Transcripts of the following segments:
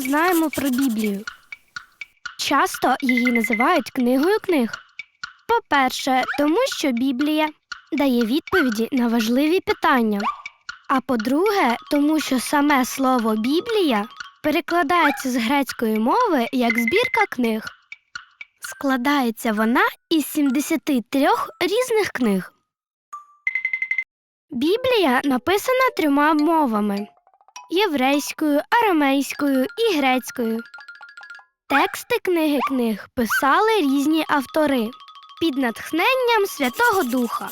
знаємо про Біблію? Часто її називають книгою книг. По-перше, тому що Біблія дає відповіді на важливі питання. А по-друге, тому що саме слово Біблія перекладається з грецької мови як збірка книг. Складається вона із 73 різних книг. Біблія написана трьома мовами єврейською, арамейською і грецькою. Тексти книги книг писали різні автори під натхненням Святого Духа.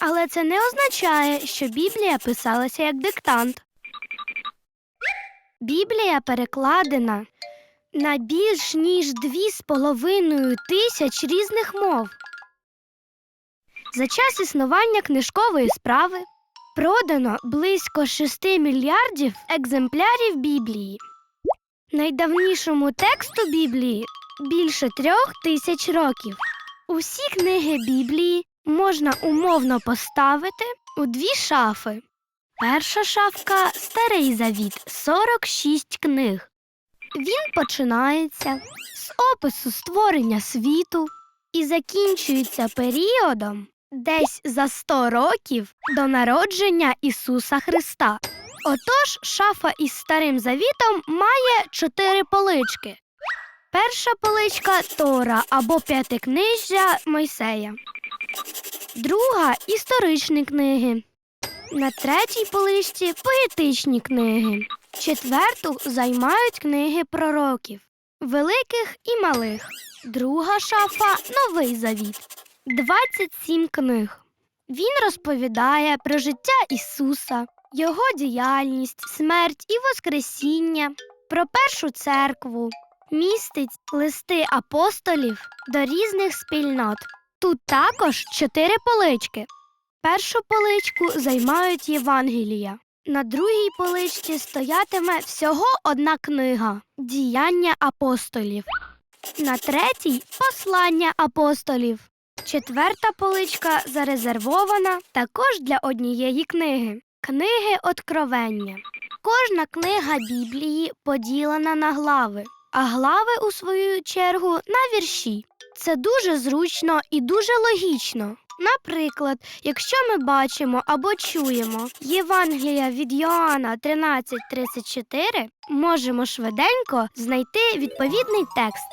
Але це не означає, що Біблія писалася як диктант. Біблія перекладена на більш ніж дві з половиною тисяч різних мов. За час існування книжкової справи продано близько 6 мільярдів екземплярів Біблії. Найдавнішому тексту Біблії більше трьох тисяч років. Усі книги Біблії можна умовно поставити у дві шафи. Перша шафка Старий Завіт 46 книг. Він починається з опису створення світу і закінчується періодом десь за 100 років до народження Ісуса Христа. Отож, шафа із Старим Завітом має чотири полички. Перша поличка Тора або п'ятикнижжя Мойсея. Друга історичні книги. На третій поличці поетичні книги. Четверту займають книги пророків, великих і малих. Друга шафа Новий Завіт. 27 книг. Він розповідає про життя Ісуса, його діяльність, смерть і Воскресіння, про першу церкву, містить листи апостолів до різних спільнот. Тут також чотири полички. Першу поличку займають Євангелія. На другій поличці стоятиме всього одна книга Діяння апостолів. На третій послання апостолів. Четверта поличка зарезервована також для однієї книги книги Откровення. Кожна книга Біблії поділена на глави, а глави, у свою чергу, на вірші. Це дуже зручно і дуже логічно. Наприклад, якщо ми бачимо або чуємо Євангелія від Йоанна 13.34, можемо швиденько знайти відповідний текст.